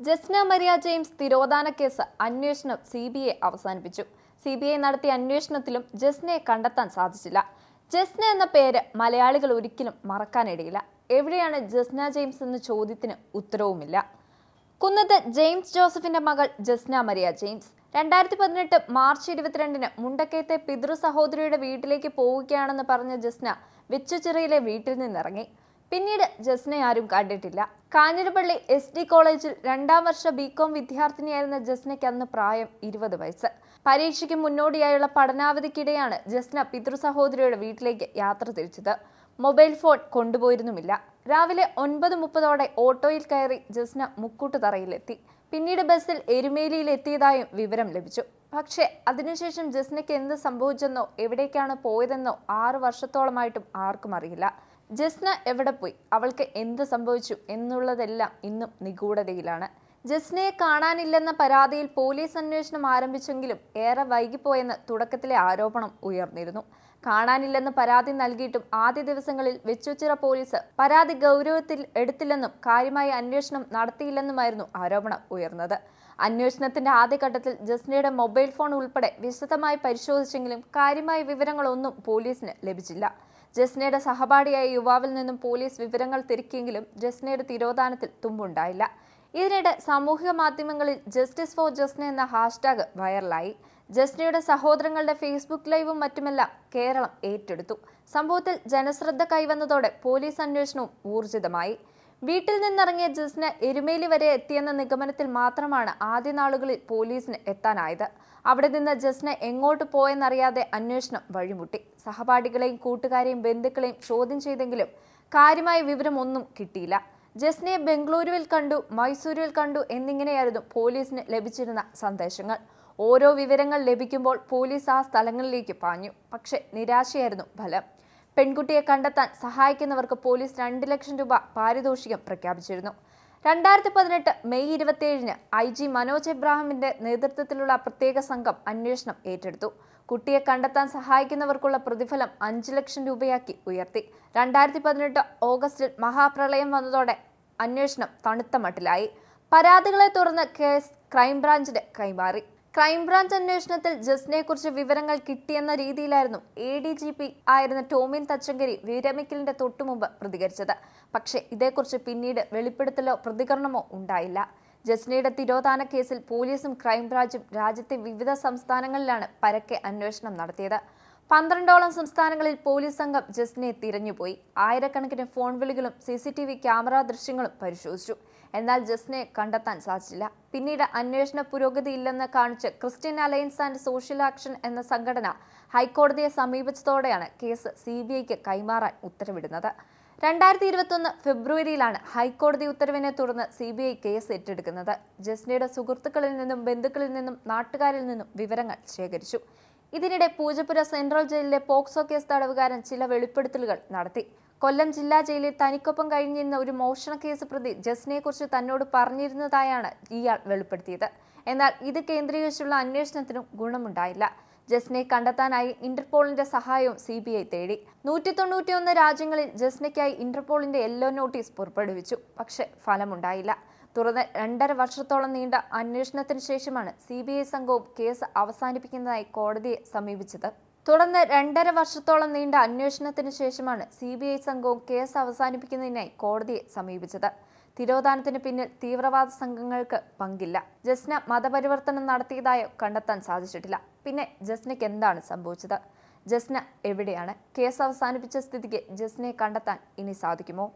Jasna Maria James തിരോധാന case അന്വേഷണം C B I അവസാനിപ്പിച്ചു. സി ബി ഐ നടത്തിയ അന്വേഷണത്തിലും ജസ്നയെ കണ്ടെത്താൻ സാധിച്ചില്ല. ജസ്ന എന്ന പേര് മലയാളികൾ ഒരിക്കലും മറക്കാനിടയില്ല. എവിടെയാണ് ജസ്ന ജെയിംസ് എന്ന ചോദ്യത്തിന് ഉത്തരവുമില്ല. കുന്നത്ത് ജെയിംസ് ജോസഫിന്റെ മകൾ ജസ്ന മരിയ ജെയിംസ്. രണ്ടായിരത്തി പതിനെട്ട് മാർച്ച് ഇരുപത്തിരണ്ടിന് മുണ്ടക്കയത്തെ പിതൃ സഹോദരിയുടെ വീട്ടിലേക്ക് പോവുകയാണെന്ന് പറഞ്ഞ ജസ്ന വെച്ചുചിറയിലെ വീട്ടിൽ നിന്നിറങ്ങി. പിന്നീട് ജസ്നെ ആരും കണ്ടിട്ടില്ല. കാഞ്ഞിരപ്പള്ളി എസ് ഡി കോളേജിൽ രണ്ടാം വർഷ ബികോം വിദ്യാർത്ഥിനിയായിരുന്ന ജസ്നയ്ക്ക് അന്ന് പ്രായം ഇരുപത് വയസ്സ്. പരീക്ഷയ്ക്ക് മുന്നോടിയായുള്ള പഠനാവധിക്കിടെയാണ് ജസ്ന പിതൃ സഹോദരിയുടെ വീട്ടിലേക്ക് യാത്ര തിരിച്ചത്. മൊബൈൽ ഫോൺ കൊണ്ടുപോയിരുന്നുമില്ല. രാവിലെ ഒൻപത് മുപ്പതോടെ ഓട്ടോയിൽ കയറി ജസ്ന മുക്കൂട്ടുതറയിലെത്തി പിന്നീട് ബസ്സിൽ എരുമേലിയിൽ എത്തിയതായും വിവരം ലഭിച്ചു. പക്ഷേ അതിനുശേഷം ജസ്നയ്ക്ക് എന്ത് സംഭവിച്ചെന്നോ എവിടേക്കാണ് പോയതെന്നോ ആറു വർഷത്തോളമായിട്ടും ആർക്കും അറിയില്ല. ജസ്ന എവിടെ പോയി? അവൾക്ക് എന്ത് സംഭവിച്ചു? എന്നുള്ളതെല്ലാം ഇന്നും നിഗൂഢതയിലാണ്. ജസ്നയെ കാണാനില്ലെന്ന പരാതിയിൽ പോലീസ് അന്വേഷണം ആരംഭിച്ചെങ്കിലും ഏറെ വൈകിപ്പോയെന്ന് തുടക്കത്തിലെ ആരോപണം ഉയർന്നിരുന്നു. കാണാനില്ലെന്ന് പരാതി നൽകിയിട്ടും ആദ്യ ദിവസങ്ങളിൽ വെച്ചുച്ചിറ പോലീസ് പരാതി ഗൗരവത്തിൽ എടുത്തില്ലെന്നും കാര്യമായ അന്വേഷണം നടത്തിയില്ലെന്നുമായിരുന്നു ആരോപണം ഉയർന്നത്. അന്വേഷണത്തിന്റെ ആദ്യഘട്ടത്തിൽ ജസ്നയുടെ മൊബൈൽ ഫോൺ ഉൾപ്പെടെ വിശദമായി പരിശോധിച്ചെങ്കിലും കാര്യമായ വിവരങ്ങളൊന്നും പോലീസിന് ലഭിച്ചില്ല. ജസ്നയുടെ സഹപാഠിയായ യുവാവിൽ നിന്നും പോലീസ് വിവരങ്ങൾ തിരക്കിയെങ്കിലും ജസ്നയുടെ തിരോധാനത്തിൽ തുമ്പുണ്ടായില്ല. ഇതിനിടെ സാമൂഹിക മാധ്യമങ്ങളിൽ ജസ്റ്റിസ് ഫോർ ജസ്ന എന്ന ഹാഷ്ടാഗ് വൈറലായി. ജസ്നയുടെ സഹോദരങ്ങളുടെ ഫേസ്ബുക്ക് ലൈവും മറ്റുമെല്ലാം കേരളം ഏറ്റെടുത്തു. സംഭവത്തിൽ ജനശ്രദ്ധ കൈവന്നതോടെ പോലീസ് അന്വേഷണവും ഊർജിതമായി. വീട്ടിൽ നിന്നിറങ്ങിയ ജസ്ന എരുമേലി വരെ എത്തിയെന്ന നിഗമനത്തിൽ മാത്രമാണ് ആദ്യ നാളുകളിൽ പോലീസിന് എത്താനായത്. അവിടെ നിന്ന് ജസ്ന എങ്ങോട്ട് പോയെന്നറിയാതെ അന്വേഷണം വഴിമുട്ടി. സഹപാഠികളെയും കൂട്ടുകാരെയും ബന്ധുക്കളെയും ചോദ്യം ചെയ്തെങ്കിലും കാര്യമായ വിവരം ഒന്നും കിട്ടിയില്ല. ജസ്നയെ ബംഗളൂരുവിൽ കണ്ടു മൈസൂരുവിൽ കണ്ടു എന്നിങ്ങനെയായിരുന്നു പോലീസിന് ലഭിച്ചിരുന്ന സന്ദേശങ്ങൾ. ഓരോ വിവരങ്ങൾ ലഭിക്കുമ്പോൾ പോലീസ് ആ സ്ഥലങ്ങളിലേക്ക് പാഞ്ഞു. പക്ഷേ നിരാശയായിരുന്നു ഫലം. പെൺകുട്ടിയെ കണ്ടെത്താൻ സഹായിക്കുന്നവർക്ക് പോലീസ് രണ്ട് ലക്ഷം രൂപ പാരിതോഷികം പ്രഖ്യാപിച്ചിരുന്നു. രണ്ടായിരത്തി പതിനെട്ട് മെയ് ഇരുപത്തിയേഴിന് ഐ ജി മനോജ് എബ്രാഹിമിന്റെ നേതൃത്വത്തിലുള്ള പ്രത്യേക സംഘം അന്വേഷണം ഏറ്റെടുത്തു. കുട്ടിയെ കണ്ടെത്താൻ സഹായിക്കുന്നവർക്കുള്ള പ്രതിഫലം അഞ്ച് ലക്ഷം രൂപയാക്കി ഉയർത്തി. രണ്ടായിരത്തി പതിനെട്ട് ഓഗസ്റ്റിൽ മഹാപ്രളയം വന്നതോടെ അന്വേഷണം തണുത്ത മട്ടിലായി. പരാതികളെ തുടർന്ന് കേസ് ക്രൈംബ്രാഞ്ചിന് കൈമാറി. ക്രൈംബ്രാഞ്ച് അന്വേഷണത്തിൽ ജസ്നയെക്കുറിച്ച് വിവരങ്ങൾ കിട്ടിയെന്ന രീതിയിലായിരുന്നു എ ഡി ജി പി ആയിരുന്ന ടോമിൻ തച്ചങ്കരി വിരമിക്കലിന്റെ തൊട്ടുമുമ്പ് പ്രതികരിച്ചത്. പക്ഷേ ഇതേക്കുറിച്ച് പിന്നീട് വെളിപ്പെടുത്തലോ പ്രതികരണമോ ഉണ്ടായില്ല. ജസ്നയുടെ തിരോധാന കേസിൽ പോലീസും ക്രൈംബ്രാഞ്ചും രാജ്യത്തെ വിവിധ സംസ്ഥാനങ്ങളിലാണ് പരക്കെ അന്വേഷണം നടത്തിയത്. പന്ത്രണ്ടോളം സംസ്ഥാനങ്ങളിൽ പോലീസ് സംഘം ജസ്റ്റിനെ തിരഞ്ഞുപോയി. ആയിരക്കണക്കിന് phone വിളികളും C C T V camera ദൃശ്യങ്ങളും പരിശോധിച്ചു. എന്നാൽ ജസ്റ്റിനെ കണ്ടെത്താൻ സാധിച്ചില്ല. പിന്നീട് അന്വേഷണ പുരോഗതി ഇല്ലെന്ന് കാണിച്ച് Christian alliance and social action എന്ന സംഘടന ഹൈക്കോടതിയെ സമീപിച്ചതോടെയാണ് കേസ് സി ബി ഐക്ക് കൈമാറാൻ ഉത്തരവിടുന്നത്. രണ്ടായിരത്തി ഇരുപത്തൊന്ന് ഫെബ്രുവരിയിലാണ് ഹൈക്കോടതി ഉത്തരവിനെ തുടർന്ന് സി ബി ഐ കേസ് ഏറ്റെടുക്കുന്നത്. ജസ്നയുടെ സുഹൃത്തുക്കളിൽ നിന്നും ബന്ധുക്കളിൽ നിന്നും നാട്ടുകാരിൽ നിന്നും വിവരങ്ങൾ ശേഖരിച്ചു. ഇതിനിടെ പൂജപ്പുര സെൻട്രൽ ജയിലിലെ പോക്സോ കേസ് തടവുകാരൻ ചില വെളിപ്പെടുത്തലുകൾ നടത്തി. കൊല്ലം ജില്ലാ ജയിലിൽ തനിക്കൊപ്പം കഴിഞ്ഞിരുന്ന ഒരു മോഷണ കേസ് പ്രതി ജസ്നയെക്കുറിച്ച് തന്നോട് പറഞ്ഞിരുന്നതായാണ് ഇയാൾ വെളിപ്പെടുത്തിയത്. എന്നാൽ ഇത് കേന്ദ്രീകരിച്ചുള്ള അന്വേഷണത്തിനും ഗുണമുണ്ടായില്ല. ജസ്നയെ കണ്ടെത്താനായി ഇന്റർപോളിന്റെ സഹായവും സി ബി ഐ തേടി. നൂറ്റി തൊണ്ണൂറ്റിയൊന്ന് രാജ്യങ്ങളിൽ ജസ്നയ്ക്കായി ഇന്റർപോളിന്റെ യെല്ലോ നോട്ടീസ് പുറപ്പെടുവിച്ചു. പക്ഷേ ഫലമുണ്ടായില്ല. തുടർന്ന് രണ്ടര വർഷത്തോളം നീണ്ട അന്വേഷണത്തിന് ശേഷമാണ് സി ബി ഐ സംഘവും കേസ് അവസാനിപ്പിക്കുന്നതായി കോടതിയെ സമീപിച്ചത്. തുടർന്ന് രണ്ടര വർഷത്തോളം നീണ്ട അന്വേഷണത്തിന് ശേഷമാണ് സി ബി ഐ സംഘവും കേസ് അവസാനിപ്പിക്കുന്നതിനായി കോടതിയെ സമീപിച്ചത്. തിരോധാനത്തിന് പിന്നിൽ തീവ്രവാദ സംഘങ്ങൾക്ക് പങ്കില്ല. ജസ്ന മതപരിവർത്തനം നടത്തിയതായോ കണ്ടെത്താൻ സാധിച്ചിട്ടില്ല. പിന്നെ ജസ്നയ്ക്ക് എന്താണ് സംഭവിച്ചത്? ജസ്ന എവിടെയാണ്? കേസ് അവസാനിപ്പിച്ച സ്ഥിതിക്ക് ജസ്നയെ കണ്ടെത്താൻ ഇനി സാധിക്കുമോ?